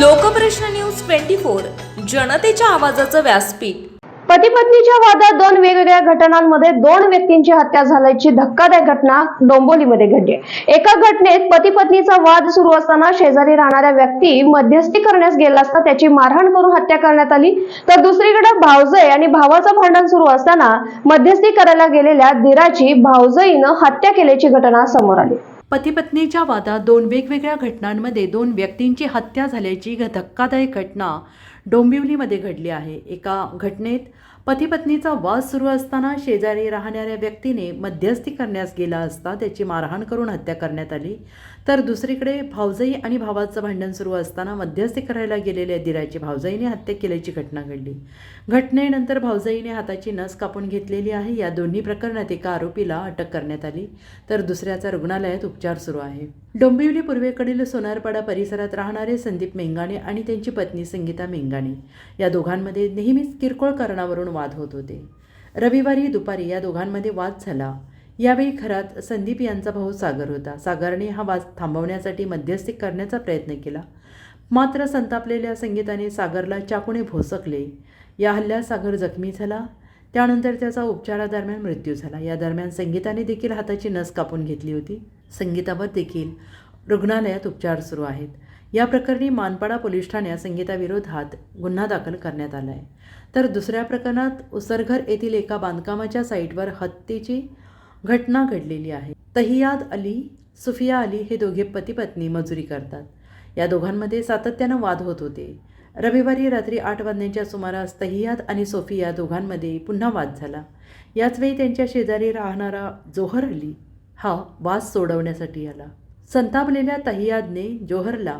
Lokprashna news twenty four जनतेच्या आवाजाचं व्यासपीठ. पती पत्नीच्या वादात दोन वेगवेगळ्या घटनांमध्ये दोन व्यक्तींची हत्या झाल्याची धक्कादायक घटना डोंबोलीमध्ये घडली. एका घटनेत पती पत्नीचा वाद सुरू असताना शेजारी राहणाऱ्या व्यक्ती मध्यस्थी करण्यास गेला असता त्याची मारहाण करून हत्या करण्यात आली. तर दुसरीकडे भावजय आणि भावाचं भांडण सुरू असताना मध्यस्थी करायला गेलेल्या धीराची भावजईनं हत्या केल्याची घटना समोर आली. पतीपत्नीच्या वादात दोन वेगवेगळ्या घटनांमध्ये दोन व्यक्तींची हत्या झाल्याची घ- धक्कादायक घटना डोंबिवलीमध्ये घडली आहे. एका घटनेत पतीपत्नीचा वाद सुरू असताना शेजारी राहणाऱ्या व्यक्तीने मध्यस्थी करण्यास गेला असता त्याची मारहाण करून हत्या करण्यात आली. तर दुसरीकडे भावजाई आणि भावाचं भांडण सुरू असताना मध्यस्थी करायला गेलेल्या दिराची भावजाईने हत्या केल्याची घटना घडली. घटनेनंतर भावजाईने हाताची नस कापून घेतलेली आहे. या दोन्ही प्रकरणात एका आरोपीला अटक करण्यात आली. तर दुसऱ्याचा रुग्णालयात उपचार सुरू आहे. डोंबिवली पूर्वेकडील सोनारपाडा परिसरात राहणारे संदीप मेंगाणे आणि त्यांची पत्नी संगीता मेंगाणे या दोघांमध्ये नेहमीच किरकोळ कारणावरून वाद होत होते. रविवारी दुपारी या दोघांमध्ये वाद झाला. यावेळी घरात संदीप यांचा भाऊ सागर होता. सागरने हा वाद थांबवण्यासाठी मध्यस्थी करण्याचा प्रयत्न केला. मात्र संतापलेल्या संगीताने सागरला चाकूने भोसकले. या हल्ल्यात सागर जखमी झाला. त्यानंतर त्याचा उपचारादरम्यान मृत्यू झाला. या दरम्यान संगीताने देखील हाताची नस कापून घेतली होती. संगीतावर देखील रुग्णालयात उपचार सुरू आहेत. या प्रकरणी मानपाडा पोलीस ठाण्यात संगीताविरोधात गुन्हा दाखल करण्यात आला आहे. तर दुसऱ्या प्रकरणात उसरघर येथील एका बांधकामाच्या साईटवर हत्येची घटना घडलेली आहे. तहियाद अली सुफिया अली हे दोघे पती पत्नी मजुरी करतात. या दोघांमध्ये सातत्यानं वाद होत होते. रविवारी रात्री आठ वाजण्याच्या सुमारास तहियात आणि सोफिया दोघांमध्ये पुन्हा वाद झाला. याचवेळी त्यांच्या शेजारी राहणारा जोहर अली हा वाद सोडवण्यासाठी आला. संतापलेल्या तहियादने जोहरला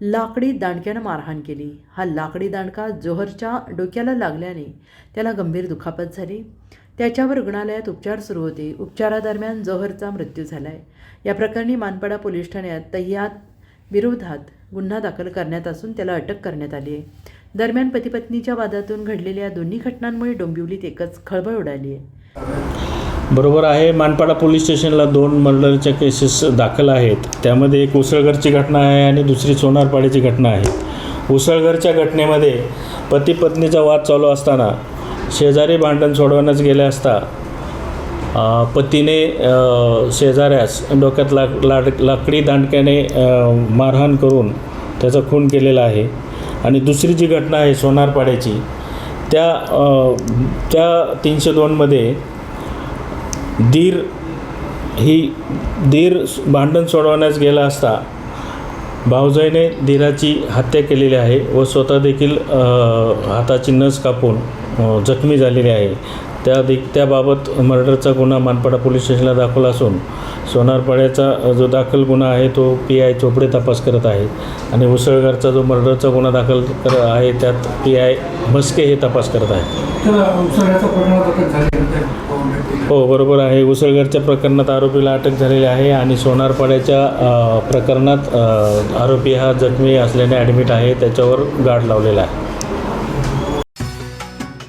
लाकडी दांडक्यानं मारहाण केली. हा लाकडी दांडका जोहरच्या डोक्याला लागल्याने त्याला गंभीर दुखापत झाली. त्याच्यावर रुग्णालयात उपचार सुरू होते. उपचारादरम्यान जोहरचा मृत्यू झाला आहे या प्रकरणी मानपाडा पोलीस ठाण्यात तय्याद विरोधात गुन्हा दाखल करण्यात असून त्याला अटक करण्यात आली आहे. दरम्यान पतीपत्नीच्या वादातून घडलेल्या दोन्ही घटनांमुळे डोंबिवलीत एकच खळबळ उडाली आहे. बरोबर आहे मानपाडा पोलीस स्टेशनला दोन मर्डरच्या केसेस दाखल आहेत. त्यामध्ये एक उसळगरची घटना आहे आणि दुसरी सोनारपाडीची घटना आहे. उसळगरच्या घटनेमध्ये पती पत्नीचा वाद चालू असताना शेजारी भांडण सोडवण्यास गेले असता पतीने शेजाऱ्यास डोक्यात लाक लाड लाकडी दांडक्याने मारहाण करून त्याचा खून केलेला आहे. आणि दुसरी जी घटना आहे सोनारपाड्याची त्या त्या तीनशे दोनमध्ये दीर ही दीर भांडण सोडवण्यास गेला असता भावजाईने धीराची हत्या केलेली आहे व स्वतः देखील हाताची नस कापून जखमी झालेली आहे. त्या दे त्याबाबत मर्डरचा गुन्हा मानपाडा पोलीस स्टेशनला दाखल असून सोनारपाड्याचा जो दाखल गुन्हा आहे तो पी आय चोपडे तपास करत आहे. आणि उसळगरचा जो मर्डरचा गुन्हा दाखल कर आहे त्यात पी आय म्हस्के हे तपास करत आहेत भेटले. हो बरोबर आहे. उसळगरच्या प्रकरणात आरोपीला अटक झालेली आहे आणि सोनारपाड्याच्या प्रकरणात आरोपी हा जखमी असल्याने ॲडमिट आहे. त्याच्यावर गाड लावलेला आहे.